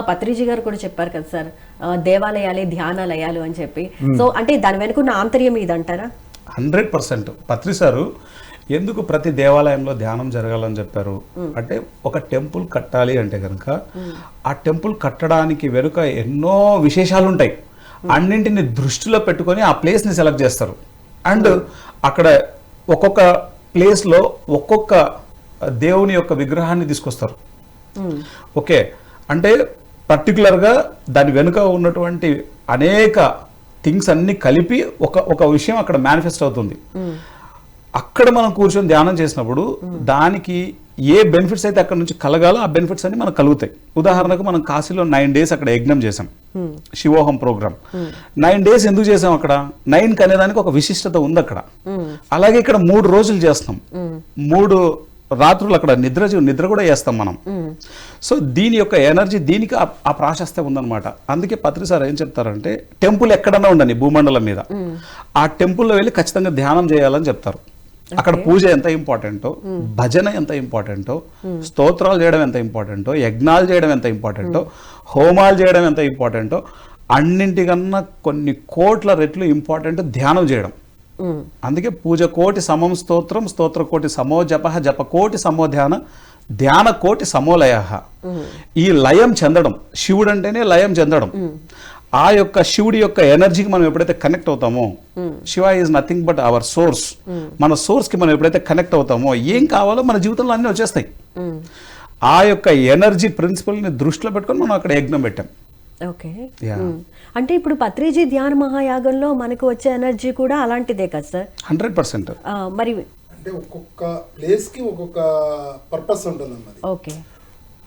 పత్రిజీ గారు కూడా చెప్పారు కదా సార్. దేవాలయాలే ధ్యానాలయాలు అని చెప్పి. సో అంటే దాని వెనుకున్న ఆంతర్యం ఇదంటారా? Hundred percent. పత్రి సారు ఎందుకు ప్రతి దేవాలయంలో ధ్యానం జరగాలని చెప్పారు? అంటే ఒక టెంపుల్ కట్టాలి అంటే కనుక ఆ టెంపుల్ కట్టడానికి వెనుక ఎన్నో విశేషాలు ఉంటాయి అన్నింటిని దృష్టిలో పెట్టుకొని ఆ ప్లేస్ని సెలెక్ట్ చేస్తారు. అండ్ అక్కడ ఒక్కొక్క ప్లేస్లో ఒక్కొక్క దేవుని యొక్క విగ్రహాన్ని తీసుకొస్తారు. ఓకే. అంటే పర్టికులర్గా దాని వెనుక ఉన్నటువంటి అనేక థింగ్స్ అన్ని కలిపి ఒక ఒక విషయం అక్కడ మేనిఫెస్ట్ అవుతుంది. అక్కడ మనం కూర్చొని ధ్యానం చేసినప్పుడు దానికి ఏ బెనిఫిట్స్ అయితే అక్కడ నుంచి కలగాలో ఆ బెనిఫిట్స్ అన్ని మనకు కలుగుతాయి. ఉదాహరణకు మనం కాశీలో నైన్ డేస్ అక్కడ యజ్ఞం చేసాం శివోహం ప్రోగ్రామ్ నైన్ డేస్ ఎందుకు చేసాం అక్కడ? నైన్ అనేదానికి ఒక విశిష్టత ఉంది అక్కడ. అలాగే ఇక్కడ మూడు రోజులు చేస్తాం మూడు రాత్రులు అక్కడ నిద్ర నిద్ర కూడా చేస్తాం మనం. సో దీని యొక్క ఎనర్జీ దీనికి ఆ- ప్రాశస్త్యం ఉందన్నమాట. అందుకే పత్రి సార్ ఏం చెప్తారంటే టెంపుల్ ఎక్కడన్నా ఉండని భూమండలం మీద. ఆ టెంపుల్లో వెళ్ళి ఖచ్చితంగా ధ్యానం చేయాలని చెప్తారు. అక్కడ పూజ ఎంత ఇంపార్టెంటో భజన ఎంత ఇంపార్టెంటో స్తోత్రాలు చేయడం ఎంత ఇంపార్టెంటో యజ్ఞాలు చేయడం ఎంత ఇంపార్టెంటో హోమాలు చేయడం ఎంత ఇంపార్టెంటో అన్నింటికన్నా కొన్ని కోట్ల రెట్లు ఇంపార్టెంట్ ధ్యానం చేయడం. అందుకే పూజ కోటి సమం స్తోత్రం స్తోత్ర కోటి సమో జప జప కోటి సమో ధ్యాన ధ్యాన కోటి సమోలయ ఈ లయం చెందడం శివుడు అంటేనే లయం చెందడం. ఆ యొక్క శివుడి యొక్క ఎనర్జీకి మనం ఎప్పుడైతే కనెక్ట్ అవుతామో Shiva is nothing but our source. మన సోర్స్కి మనం ఎప్పుడైతే కనెక్ట్ అవుతామో ఏం కావాలో మన జీవితంలో అన్నీ వచ్చేస్తాయి. ఆ యొక్క ఎనర్జీ ప్రిన్సిపల్ని దృష్టిలో పెట్టుకొని మనం అక్కడ యజ్ఞం పెట్టాం. ఓకే. అంటే ఇప్పుడు పత్రిజీ ధ్యాన మహాయాగంలో మనకు వచ్చే ఎనర్జీ కూడా అలాంటిదే కదా సార్? Hundred percent. మరి అంటే ఒక్కొక్క ప్లేస్కి ఒక్కొక్క పర్పస్ ఉంటుంది అన్నది ఓకే.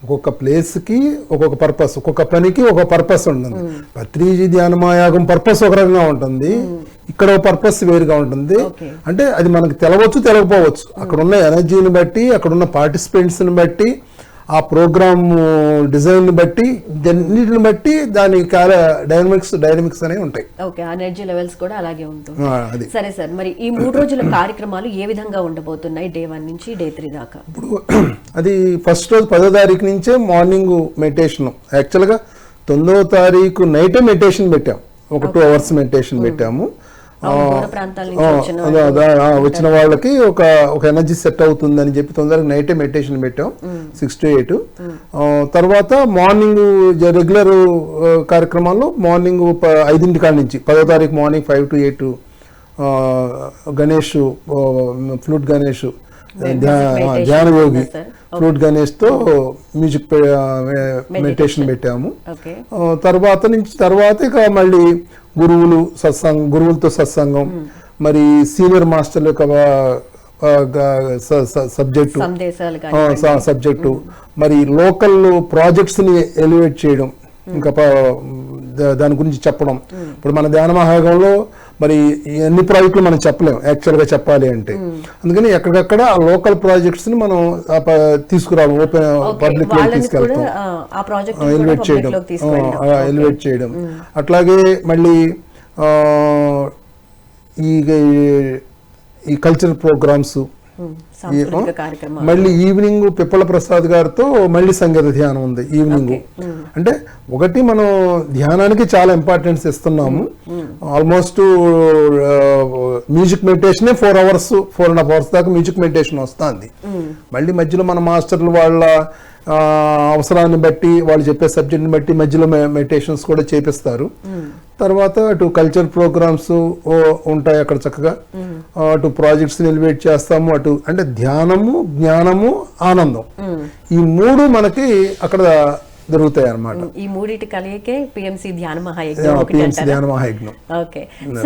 ఒక్కొక్క ప్లేస్కి ఒక్కొక్క పర్పస్ ఒక్కొక్క పనికి ఒక పర్పస్ ఉంటుంది. పత్రిజీ ధ్యానమాయాగం పర్పస్ ఒక రకంగా ఉంటుంది. ఇక్కడ ఒక పర్పస్ వేరుగా ఉంటుంది. అంటే అది మనకు తెలవచ్చు తెలవకపోవచ్చు. అక్కడ ఉన్న ఎనర్జీని బట్టి అక్కడ ఉన్న పార్టిసిపెంట్స్ని బట్టి ఆ ప్రోగ్రామ్ డిజైన్ బట్టి అన్నిటిని బట్టి దాని డైనమిక్స్ డైనమిక్స్ అనేవి ఉంటాయి. ఓకే ఎనర్జీ లెవెల్స్ కూడా అలాగే ఉంటుంది. సరే సార్ మరి ఈ మూడు రోజుల కార్యక్రమాలు ఏ విధంగా ఉండబోతున్నాయి డే వన్ నుంచి డే త్రీ దాకా? ఇప్పుడు అది ఫస్ట్ రోజు పదో తారీఖు నుంచే మార్నింగ్ మెడిటేషన్. యాక్చువల్గా తొమ్మిదవ తారీఖు నైటే మెడిటేషన్ పెట్టాం. ఒక టూ అవర్స్ మెడిటేషన్ పెట్టాము. వచ్చిన వాళ్ళకి ఒక ఒక ఎనర్జీ సెట్ అవుతుందని చెప్పి తొందరగా నైటే మెడిటేషన్ పెట్టాం. సిక్స్ టు ఎయిట్ తర్వాత మార్నింగ్ రెగ్యులర్ కార్యక్రమాల్లో మార్నింగ్ ఐదింటి కాడ నుంచి పదో తారీఖు morning five to eight Ganesh flute Ganesh ధ్యా- meditation ధ్యాన యోగి ఉందా సార్? ఫ్లూట్ గణేష్తో మ్యూజిక్ మెడిటేషన్ పెట్టాము. తర్వాత నుంచి తర్వాత ఇక మళ్ళీ గురువులు సత్సంగం గురువులతో సత్సంగం మరి సీనియర్ మాస్టర్ల యొక్క సబ్జెక్టు సబ్జెక్టు మరి లోకల్ ప్రాజెక్ట్స్ని ఎలివేట్ చేయడం. ఇంకా ప- దా- దాని గురించి చెప్పడం. ఇప్పుడు మన ధ్యాన మహాగంలో మరి ఈ అన్ని ప్రాజెక్టులు మనం చెప్పలేం యాక్చువల్గా చెప్పాలి అంటే. అందుకని ఎక్కడికక్కడ ఆ లోకల్ ప్రాజెక్ట్స్ని మనం తీసుకురావడం ఓపెన్ పబ్లిక్లో తీసుకెళ్తాం. ఎలివేట్ చేయడం. ఎలివేట్ చేయడం. అట్లాగే మళ్ళీ ఈ ఈ కల్చరల్ ప్రోగ్రామ్స్ మళ్ళీ ఈవినింగ్ పిప్పల ప్రసాద్ గారితో మళ్ళీ సంగీత ధ్యానం ఉంది ఈవినింగ్. అంటే ఒకటి మనం ధ్యానానికి చాలా ఇంపార్టెన్స్ ఇస్తున్నాము. Almost music meditation four hours four and half hours దాకా మ్యూజిక్ మెడిటేషన్ వస్తుంది. మళ్ళీ మధ్యలో మన మాస్టర్లు వాళ్ళ అవసరాన్ని బట్టి వాళ్ళు చెప్పే సబ్జెక్ట్ని బట్టి మధ్యలో మెడిటేషన్స్ కూడా చేపిస్తారు. తర్వాత అటు కల్చర్ ప్రోగ్రామ్స్ ఉంటాయి అక్కడ చక్కగా. అటు ప్రాజెక్ట్స్ ఎలివేట్ చేస్తాము అటు అంటే ధ్యానము జ్ఞానము ఆనందం. ఈ మూడు మనకి అక్కడ దొరుకుతాయి అన్నమాట ఈ మూడిటి కలియకే పిఎంసి ధ్యాన మహాయజ్ఞం ధ్యాన మహాయజ్ఞం. ఓకే.